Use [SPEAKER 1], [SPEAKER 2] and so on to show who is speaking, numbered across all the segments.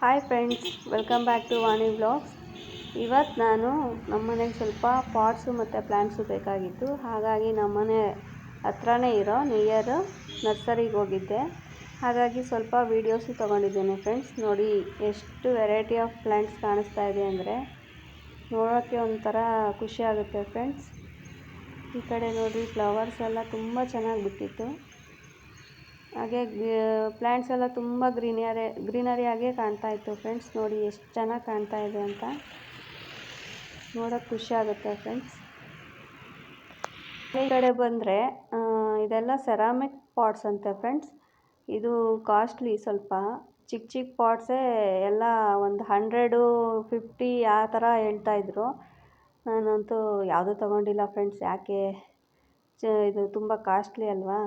[SPEAKER 1] Hi friends, welcome back to Vani blogs. ಇವತ್ತು ನಾನು ನಮ್ಮ ಮನೆಗೆ ಸ್ವಲ್ಪ ಪಾಟ್ಸು ಮತ್ತು ಪ್ಲ್ಯಾಂಟ್ಸು ಬೇಕಾಗಿತ್ತು. ಹಾಗಾಗಿ ನಮ್ಮನೆ ಹತ್ರನೇ ಇರೋ ನಿಯರ್ ನರ್ಸರಿಗೆ ಹೋಗಿದ್ದೆ. ಹಾಗಾಗಿ ಸ್ವಲ್ಪ ವೀಡಿಯೋಸು ತೊಗೊಂಡಿದ್ದೇನೆ ಫ್ರೆಂಡ್ಸ್. ನೋಡಿ, ಎಷ್ಟು ವೆರೈಟಿ ಆಫ್ ಪ್ಲ್ಯಾಂಟ್ಸ್ ಕಾಣಿಸ್ತಾ ಇದೆ ಅಂದರೆ ನೋಡೋಕ್ಕೆ ಒಂಥರ ಖುಷಿ ಆಗುತ್ತೆ ಫ್ರೆಂಡ್ಸ್. ಈ ಕಡೆ ನೋಡಿ, ಫ್ಲವರ್ಸ್ ಎಲ್ಲ ತುಂಬ ಚೆನ್ನಾಗಿ ಬಿಟ್ಟಿತ್ತು. ಹಾಗೆ ಪ್ಲಾಂಟ್ಸ್ ಎಲ್ಲ ತುಂಬ ಗ್ರೀನರಿ ಗ್ರೀನರಿ ಆಗೇ ಕಾಣ್ತಾ ಇತ್ತು ಫ್ರೆಂಡ್ಸ್ ನೋಡಿ ಎಷ್ಟು ಚೆನ್ನಾಗಿ ಕಾಣ್ತಾ ಇದೆ ಅಂತ. ನೋಡೋಕೆ ಖುಷಿ ಆಗುತ್ತೆ ಫ್ರೆಂಡ್ಸ್ ಈ ಕಡೆ ಬಂದರೆ ಇದೆಲ್ಲ ಸೆರಾಮಿಕ್ ಪಾಟ್ಸ್ ಅಂತೆ ಫ್ರೆಂಡ್ಸ್ ಇದು ಕಾಸ್ಟ್ಲಿ ಸ್ವಲ್ಪ. ಚಿಕ್ಕ ಚಿಕ್ಕ ಪಾಟ್ಸೇ ಎಲ್ಲ ಒಂದು ಹಂಡ್ರೆಡು ಫಿಫ್ಟಿ ಆ ಥರ ಹೇಳ್ತಾಯಿದ್ರು ನಾನಂತೂ ಯಾವುದೂ ತೊಗೊಂಡಿಲ್ಲ ಫ್ರೆಂಡ್ಸ್ ಯಾಕೆ? ಚ ಇದು ತುಂಬ ಕಾಸ್ಟ್ಲಿ ಅಲ್ವಾ?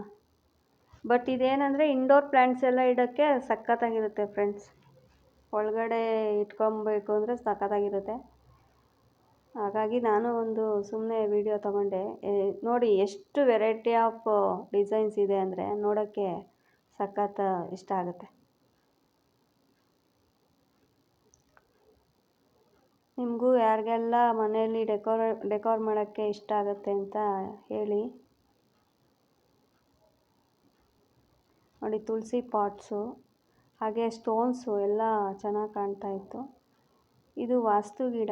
[SPEAKER 1] ಬಟ್ ಇದೇನಂದರೆ ಇಂಡೋರ್ ಪ್ಲ್ಯಾಂಟ್ಸ್ ಎಲ್ಲ ಇಡೋಕ್ಕೆ ಸಖತ್ತಾಗಿರುತ್ತೆ ಫ್ರೆಂಡ್ಸ್ ಒಳಗಡೆ ಇಟ್ಕೊಬೇಕು ಅಂದರೆ ಸಖತ್ತಾಗಿರುತ್ತೆ. ಹಾಗಾಗಿ ನಾನು ಒಂದು ಸುಮ್ಮನೆ ವಿಡಿಯೋ ತಗೊಂಡೆ. ನೋಡಿ ಎಷ್ಟು ವೆರೈಟಿ ಆಫ್ ಡಿಸೈನ್ಸ್ ಇದೆ ಅಂದರೆ ನೋಡೋಕ್ಕೆ ಸಖತ್ ಇಷ್ಟ ಆಗುತ್ತೆ. ನಿಮಗೂ ಯಾರಿಗೆಲ್ಲ ಮನೆಯಲ್ಲಿ ಡೆಕೋರ್ ಡೆಕೋರ್ ಮಾಡೋಕ್ಕೆ ಇಷ್ಟ ಆಗುತ್ತೆ ಅಂತ ಹೇಳಿ. ನೋಡಿ ತುಳಸಿ ಪಾಟ್ಸು, ಹಾಗೆ ಸ್ಟೋನ್ಸು ಎಲ್ಲ ಚೆನ್ನಾಗಿ ಕಾಣ್ತಾ ಇತ್ತು. ಇದು ವಾಸ್ತು ಗಿಡ,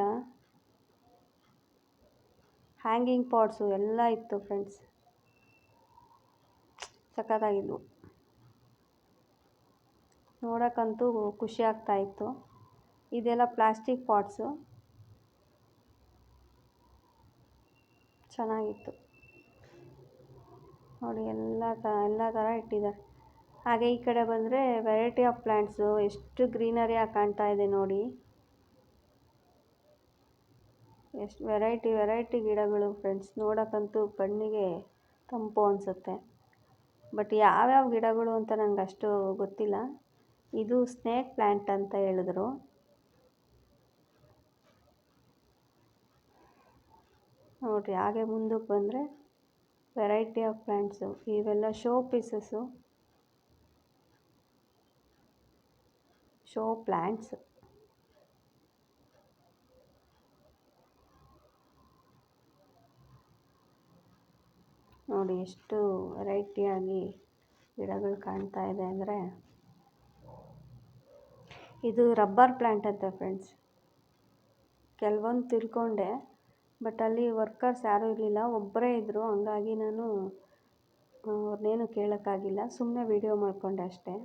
[SPEAKER 1] ಹ್ಯಾಂಗಿಂಗ್ ಪಾಟ್ಸು ಎಲ್ಲ ಇತ್ತು ಫ್ರೆಂಡ್ಸ್. ಸಖತ್ತಾಗಿದ್ವು. ನೋಡೋಕ್ಕಂತೂ ಖುಷಿ ಆಗ್ತಾ ಇತ್ತು. ಇದೆಲ್ಲ ಪ್ಲಾಸ್ಟಿಕ್ ಪಾಟ್ಸು. ಚೆನ್ನಾಗಿತ್ತು. ನೋಡಿ, ಎಲ್ಲ ತ, ಎಲ್ಲ ಥರ ಇಟ್ಟಿದ್ದಾರೆ. ಹಾಗೆ ಈ ಕಡೆ ಬಂದರೆ ವೆರೈಟಿ ಆಫ್ ಪ್ಲ್ಯಾಂಟ್ಸು ಎಷ್ಟು ಗ್ರೀನರಿಯಾಗಿ ಕಾಣ್ತಾ ಇದೆ ನೋಡಿ. ಎಷ್ಟು ವೆರೈಟಿ ವೆರೈಟಿ ಗಿಡಗಳು ಫ್ರೆಂಡ್ಸ್ ನೋಡೋಕ್ಕಂತೂ ಕಣ್ಣಿಗೆ ತಂಪು ಅನಿಸುತ್ತೆ. ಬಟ್ ಯಾವ್ಯಾವ ಗಿಡಗಳು ಅಂತ ನನಗೆ ಅಷ್ಟು ಗೊತ್ತಿಲ್ಲ. ಇದು ಸ್ನೇಕ್ ಪ್ಲ್ಯಾಂಟ್ ಅಂತ ಹೇಳಿದ್ರು. ನೋಡಿರಿ, ಹಾಗೆ ಮುಂದಕ್ಕೆ ಬಂದರೆ ವೆರೈಟಿ ಆಫ್ ಪ್ಲ್ಯಾಂಟ್ಸು ಇವೆಲ್ಲ ಶೋ ಪೀಸಸ್ಸು ಶೋ ಪ್ಲ್ಯಾಂಟ್ಸ್ ನೋಡಿ, ಎಷ್ಟು ವೆರೈಟಿಯಾಗಿ ಗಿಡಗಳು ಕಾಣ್ತಾ ಇದೆ ಅಂದರೆ, ಇದು ರಬ್ಬರ್ ಪ್ಲ್ಯಾಂಟ್ ಅಂತ ಫ್ರೆಂಡ್ಸ್ ಕೆಲವೊಂದು ತಿಳ್ಕೊಂಡೆ ಬಟ್ ಅಲ್ಲಿ ವರ್ಕರ್ಸ್ ಯಾರೂ ಇರಲಿಲ್ಲ. ಒಬ್ಬರೇ ಇದ್ದರು ಹಂಗಾಗಿ ನಾನು ಅವ್ರನ್ನೇನು ಕೇಳೋಕ್ಕಾಗಿಲ್ಲ. ಸುಮ್ಮನೆ ವಿಡಿಯೋ ಮಾಡಿಕೊಂಡೆ ಅಷ್ಟೇ.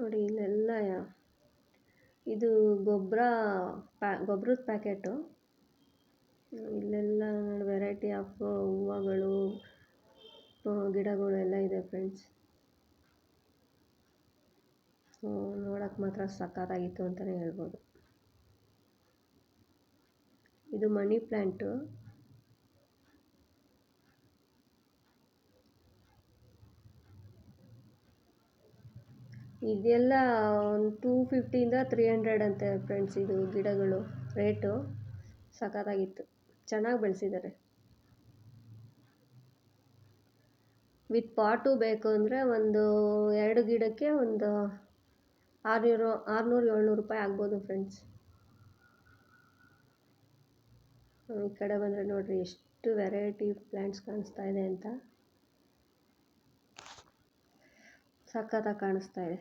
[SPEAKER 1] ನೋಡಿ, ಇಲ್ಲೆಲ್ಲ ಇದು ಗೊಬ್ಬರ ಪ್ಯಾ ಗೊಬ್ಬರದ ಪ್ಯಾಕೆಟು. ಇಲ್ಲೆಲ್ಲ ನೋಡಿ ವೆರೈಟಿ ಆಫ್ ಹೂವುಗಳು ಗಿಡಗಳು ಎಲ್ಲ ಇದೆ ಫ್ರೆಂಡ್ಸ್ ನೋಡೋಕ್ಕೆ ಮಾತ್ರ ಸಖತ್ತಾಗಿತ್ತು ಅಂತಲೇ ಹೇಳ್ಬೋದು. ಇದು ಮನಿ ಪ್ಲ್ಯಾಂಟು ಇದೆಲ್ಲ ಒಂದು ಟೂ ಫಿಫ್ಟಿಯಿಂದ ತ್ರೀ ಹಂಡ್ರೆಡ್ ಅಂತೆ ಫ್ರೆಂಡ್ಸ್ ಇದು ಗಿಡಗಳು ರೇಟು ಸಖತ್ತಾಗಿತ್ತು. ಚೆನ್ನಾಗಿ ಬೆಳೆಸಿದ್ದಾರೆ ವಿತ್ ಪಾಟು ಬೇಕು ಅಂದರೆ ಒಂದು ಎರಡು ಗಿಡಕ್ಕೆ ಒಂದು ಆರುನೂರು ಆರುನೂರು ಏಳ್ನೂರು ರೂಪಾಯಿ ಆಗ್ಬೋದು ಫ್ರೆಂಡ್ಸ್ ಈ ಕಡೆ ಬಂದರೆ ನೋಡಿರಿ ಎಷ್ಟು ವೆರೈಟಿ ಪ್ಲ್ಯಾಂಟ್ಸ್ ಕಾಣಿಸ್ತಾ ಇದೆ ಅಂತ. ಸಖತ್ತಾಗಿ ಕಾಣಿಸ್ತಾ ಇದೆ.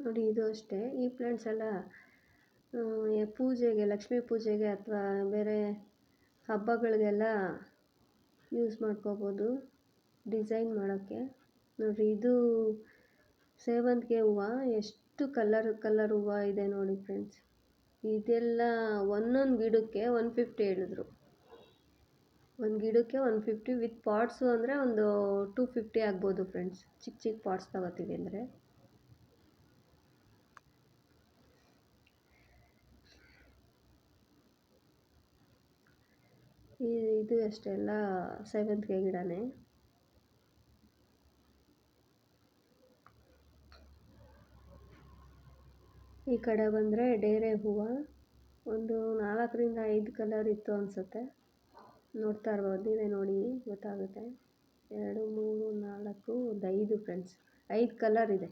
[SPEAKER 1] ನೋಡಿ ಇದು ಅಷ್ಟೇ. ಈ ಪ್ಲ್ಯಾಂಟ್ಸ್ ಎಲ್ಲ ಪೂಜೆಗೆ, ಲಕ್ಷ್ಮೀ ಪೂಜೆಗೆ ಅಥವಾ ಬೇರೆ ಹಬ್ಬಗಳಿಗೆಲ್ಲ ಯೂಸ್ ಮಾಡ್ಕೋಬೋದು. ಡಿಸೈನ್ ಮಾಡೋಕ್ಕೆ. ನೋಡಿರಿ ಇದು ಸೇವಂತಿಗೆ ಹೂವು. ಎಷ್ಟು ಕಲರ್ ಕಲರ್ ಹೂವು ಇದೆ ನೋಡಿ ಫ್ರೆಂಡ್ಸ್ ಇದೆಲ್ಲ ಒಂದೊಂದು ಗಿಡಕ್ಕೆ ಒನ್ ಫಿಫ್ಟಿ ಹೇಳಿದ್ರು. ಒಂದು ಗಿಡಕ್ಕೆ ಒನ್ ಫಿಫ್ಟಿ ವಿತ್ ಪಾಟ್ಸು ಅಂದರೆ ಒಂದು ಟೂ ಫಿಫ್ಟಿ ಆಗ್ಬೋದು ಫ್ರೆಂಡ್ಸ್ ಚಿಕ್ಕ ಚಿಕ್ಕ ಪಾಟ್ಸ್ ತಗೋತೀವಿ ಅಂದರೆ. ಇದು ಅಷ್ಟೆಲ್ಲ ಸೇವಂತಿಗೆ ಗಿಡನೇ. ಈ ಕಡೆ ಬಂದರೆ ಡೇರೆ ಹೂವ. ಒಂದು ನಾಲ್ಕರಿಂದ ಐದು ಕಲರ್ ಇತ್ತು ಅನಿಸುತ್ತೆ. ನೋಡ್ತಾ ಇರ್ಬೋದು ನೀವೇ ನೋಡಿ, ಗೊತ್ತಾಗುತ್ತೆ. ಎರಡು, ಮೂರು, ನಾಲ್ಕು, ಒಂದು ಐದು ಫ್ರೆಂಡ್ಸ್ ಐದು ಕಲರ್ ಇದೆ.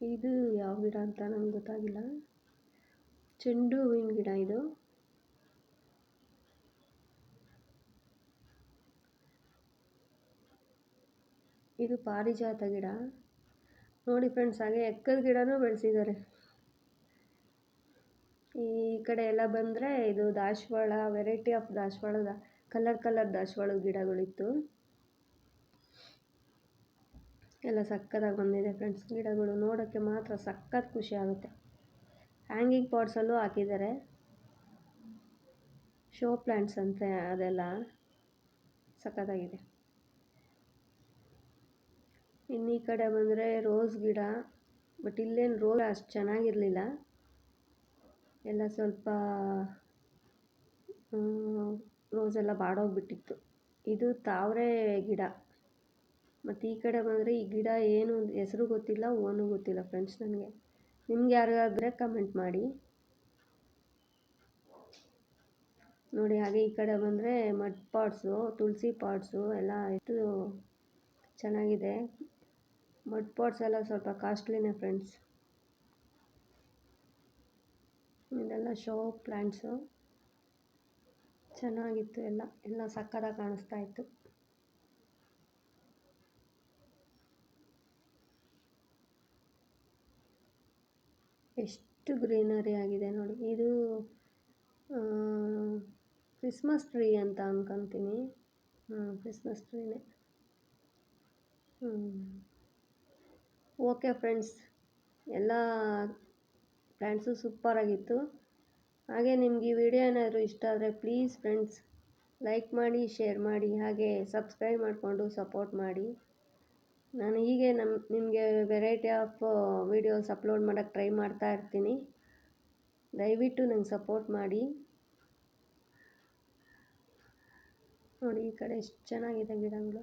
[SPEAKER 1] ಇದು ಯಾವ ಗಿಡ ಅಂತ ನಂಗೆ ಗೊತ್ತಾಗಿಲ್ಲ. ಚೆಂಡು ಹೂವಿನ ಗಿಡ ಇದು. ಇದು ಪಾರಿಜಾತ ಗಿಡ. ನೋಡಿ ಫ್ರೆಂಡ್ಸ್ ಹಾಗೆ ಎಕ್ಕದ ಗಿಡನೂ ಬೆಳೆಸಿದ್ದಾರೆ. ಈ ಕಡೆ ಎಲ್ಲ ಬಂದರೆ ಇದು ದಾಸವಾಳ ವೆರೈಟಿ ಆಫ್ ದಾಸವಾಳದ ಕಲರ್ ಕಲರ್ ದಾಸವಾಳದ ಗಿಡಗಳಿತ್ತು. ಎಲ್ಲ ಸಕ್ಕತ್ತಾಗಿ ಬಂದಿದೆ ಫ್ರೆಂಡ್ಸ್ ಗಿಡಗಳು ನೋಡೋಕ್ಕೆ ಮಾತ್ರ ಸಖತ್ ಖುಷಿ ಆಗುತ್ತೆ. ಹ್ಯಾಂಗಿಂಗ್ ಪಾಟ್ಸಲ್ಲೂ ಹಾಕಿದ್ದಾರೆ. ಶೋ ಪ್ಲ್ಯಾಂಟ್ಸ್ ಅಂತ ಅದೆಲ್ಲ ಸಖತ್ತಾಗಿದೆ ಇನ್ನು ಈ ಕಡೆ ಬಂದರೆ ರೋಸ್ ಗಿಡ ಬಟ್ ಇಲ್ಲೇನು ರೋಸ್ ಅಷ್ಟು ಚೆನ್ನಾಗಿರಲಿಲ್ಲ. ಎಲ್ಲ ಸ್ವಲ್ಪ ರೋಸ್ ಎಲ್ಲ ಬಾಡೋಗ್ಬಿಟ್ಟಿತ್ತು. ಇದು ತಾವರೆ ಗಿಡ. ಮತ್ತು ಈ ಕಡೆ ಬಂದರೆ ಈ ಗಿಡ ಏನು ಹೆಸರು ಗೊತ್ತಿಲ್ಲ, ಓನು ಗೊತ್ತಿಲ್ಲ ಫ್ರೆಂಡ್ಸ್ ನನಗೆ. ನಿಮ್ಗೆ ಯಾರಿಗಾದ್ರೆ ಕಮೆಂಟ್ ಮಾಡಿ. ನೋಡಿ, ಹಾಗೆ ಈ ಕಡೆ ಬಂದರೆ ಮಡ್ ಪಾಟ್ಸು ತುಳಸಿ ಪಾಟ್ಸು ಎಲ್ಲ ಎಷ್ಟು ಚೆನ್ನಾಗಿದೆ. ಮಡ್ ಪಾಟ್ಸ್ ಎಲ್ಲ ಸ್ವಲ್ಪ ಕಾಸ್ಟ್ಲಿನೇ ಫ್ರೆಂಡ್ಸ್ ಇದೆಲ್ಲ ಶೋ ಪ್ಲ್ಯಾಂಟ್ಸು ಚೆನ್ನಾಗಿತ್ತು ಎಲ್ಲ ಎಲ್ಲ ಸಕ್ಕತ್ತಾಗಿ ಕಾಣಿಸ್ತಾ ಇತ್ತು. ಎಷ್ಟು ಗ್ರೀನರಿ ಆಗಿದೆ ನೋಡಿ. ಇದು ಕ್ರಿಸ್ಮಸ್ ಟ್ರೀ ಅಂತ ಅನ್ಕೊತೀನಿ. ಹ್ಞೂ ಕ್ರಿಸ್ಮಸ್ ಟ್ರೀನೇ ಹ್ಞೂ ಓಕೆ ಫ್ರೆಂಡ್ಸ್, ಎಲ್ಲ ಪ್ಲ್ಯಾಂಟ್ಸು ಸೂಪರಾಗಿತ್ತು. ಹಾಗೆ ನಿಮಗೆ ಈ ವಿಡಿಯೋ ಏನಾದರೂ ಇಷ್ಟ ಆದರೆ ಪ್ಲೀಸ್ ಫ್ರೆಂಡ್ಸ್, ಲೈಕ್ ಮಾಡಿ, ಶೇರ್ ಮಾಡಿ, ಹಾಗೆ ಸಬ್ಸ್ಕ್ರೈಬ್ ಮಾಡಿಕೊಂಡು ಸಪೋರ್ಟ್ ಮಾಡಿ. ನಾನು ಹೀಗೆ ನಮ್ಮ ನಿಮಗೆ ವೆರೈಟಿ ಆಫ್ ವೀಡಿಯೋಸ್ ಅಪ್ಲೋಡ್ ಮಾಡೋಕ್ಕೆ ಟ್ರೈ ಮಾಡ್ತಾ ಇರ್ತೀನಿ. ದಯವಿಟ್ಟು ನಂಗೆ ಸಪೋರ್ಟ್ ಮಾಡಿ. ನೋಡಿ ಈ ಕಡೆ ಎಷ್ಟು ಚೆನ್ನಾಗಿದೆ ಗಿಡಗಳು.